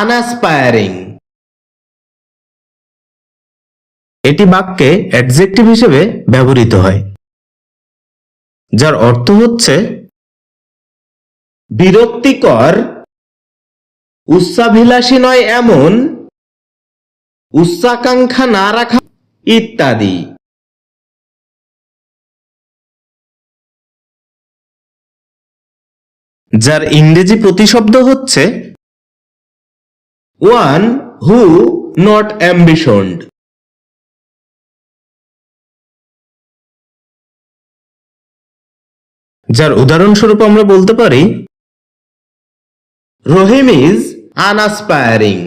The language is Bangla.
আনঅ্যাসপায়ারিং এটি বাক্যে অ্যাডজেক্টিভ হিসেবে ব্যবহৃত হয়, যার অর্থ হচ্ছে বিরক্তিকর উচ্চাভিলাষী নয় এমন, উচ্চাকাঙ্ক্ষা না রাখা ইত্যাদি। যার ইংরেজি প্রতিশব্দ হচ্ছে ওয়ান who not ambitioned. যার উদাহরণস্বরূপ আমরা বলতে পারি রহিম ইজ আনঅ্যাসপায়ারিং